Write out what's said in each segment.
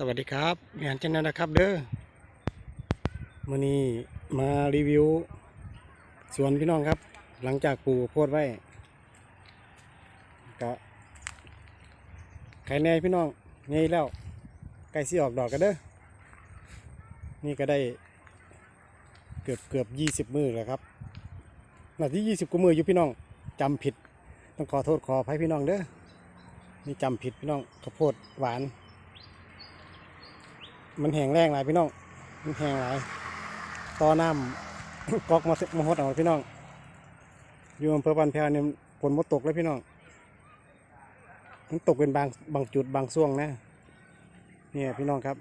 สวัสดีครับงานเช่นนั้นนะครับเด้อมื่อนี้มารีวิวสวนพี่น้องครับ หลังจากปลูกโพดไว้ก็ไข่แน่พี่น้องไงแล้วไก่สีออกดอกกันเด้อนี่ก็ได้เกือบเกือบยี่สิบมือแล้วครับนาที่ยี่สิบกว่ามืออยู่พี่น้องจำผิด ต้องขอโทษขออภัยพี่น้องเด้อนี่จำผิดพี่น้องข้าวโพดหวาน มันแห้งแรงหลายพี่น้อง มันแห้งหลายต่อน้ำก๊อกมามาหดเอาพี่น้อง อยู่อำเภอบันแพรเนี่ยฝนมดตกเลยพี่น้อง มันตกเป็นบางบางจุดบางช่วงนะ เนี่ยพี่น้องครับ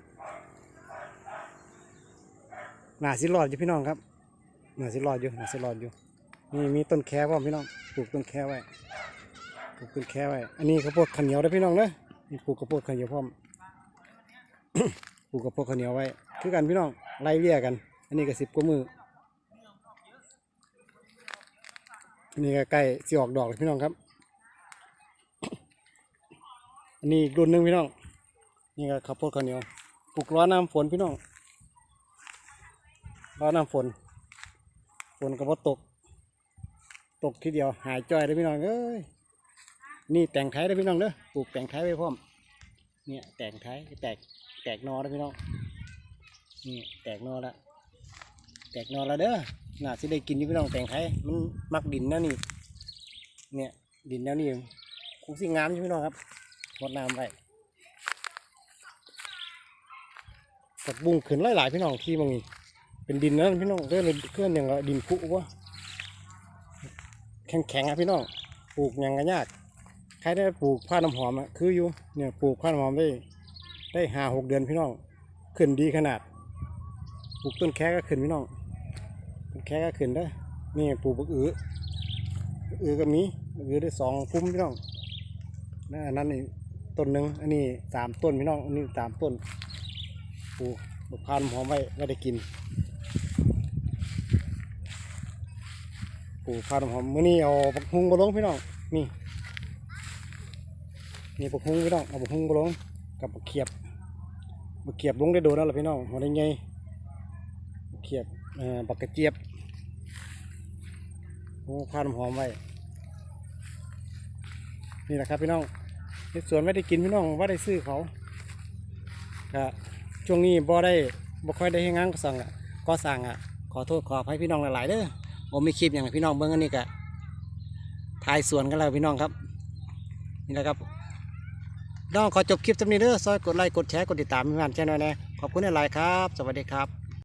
หนาสิรอดอยู่พี่น้องครับ หนาสิรอดอยู่หนาสิรอดอยู่ นี่มีต้นแคพร้อมพี่น้อง ปลูกต้นแค่ไว้ ปลูกต้นแค่ไว้ อันนี้ข้าวโพดข้าวเหนียวได้พี่น้องเนอะปลูกข้าวโพดข้าวเหนียวพร้อม ปลูกกับพวกข้าวเหนียวไว้ คือกันพี่น้องไล่เลี่ยกัน อันนี้ก็สิบกว่ามืออันนี้ก็ใกล้สิออกดอกพี่น้องครับ อันนี้อีกรุ่นหนึ่งพี่น้อง นี่ก็ข้าวโพดข้าวเหนียวปลูกร้อนน้ำฝนพี่น้องร้อน้ำฝน ฝนก็บ่ตก ตกทีเดียวหายจ้อยเลยพี่น้องเอ้ยนี่แต่งไทยเลยพี่น้องเด้อปลูกแต่งไทยไว้พร้อม เนี่ยแต่งไทยแตก แตกนอแล้วพี่น้องนี่แตกนอแล้วแตกนอแล้วเด้อน่าสิได้กินอยู่พี่น้องแตงไทยมันมักดินแนวนี่เนี่ยดินแนวนี้คงสิงามอยู่พี่น้องครับรดน้ำไว้กัดบุ้งขึ้นหลายๆพี่น้องที่บางนี้เป็นดินนั่นพี่น้องเด้อเลยเคลื่อนอย่างดินคุวะแข็งๆอะพี่น้องปลูกยังก็ยากใครได้ปลูกผ้าน้ำหอมอะคืออยู่เนี่ยปลูกผ้าน้ำหอมได้ ได้หาหกเดือนพี่น้อง ขึ้นดีขนาด ปลูกต้นแค่ก็ขึ้นพี่น้อง ต้นแค่ก็ขึ้นได้นี่ปลูกบักอืออือก็มีอือได้สองพุ่มพี่น้องนะอันนั้นนี่ต้นหนึ่งอันนี้สามต้นพี่น้อง อันนี้สามต้น ปลูกบักพร้าวน้ำหอมไว้ไว้ได้กิน ปลูกพร้าวน้ำหอมเมื้อนี้เอาบักฮุงมาลงพี่น้อง นี่ นี่บักฮุ้งพี่น้อง เอาบักฮุ้งมาลง กับบักเขียบบักเขียบลงได้โดนแล้วล่ะพี่น้องหัวได้ไงบักเขียบเอ่อบักกระเจี๊ยบโอ้พาน้ำหอมไว้นี่แหละครับพี่น้องในสวนไม่ได้กินพี่น้องว่าได้ซื้อเขาก็ช่วงนี้บ่ได้บ่ค่อยได้ให้งานก็สั่งอะก็สั่งอะขอโทษขออภัยพี่น้องหลายๆเด้อผมมีคลิปอย่างให้พี่น้องเบิ่งอันนี้ก็ถ่ายสวนกันแล้วพี่น้องครับ นี่แหละครับ น้องขอจบคลิปจำนี้เด้อซอยกดไลค์กดแชร์กดติดตามมีงานแชร์หน่อยนะขอบคุณหลายๆครับ สวัสดีครับ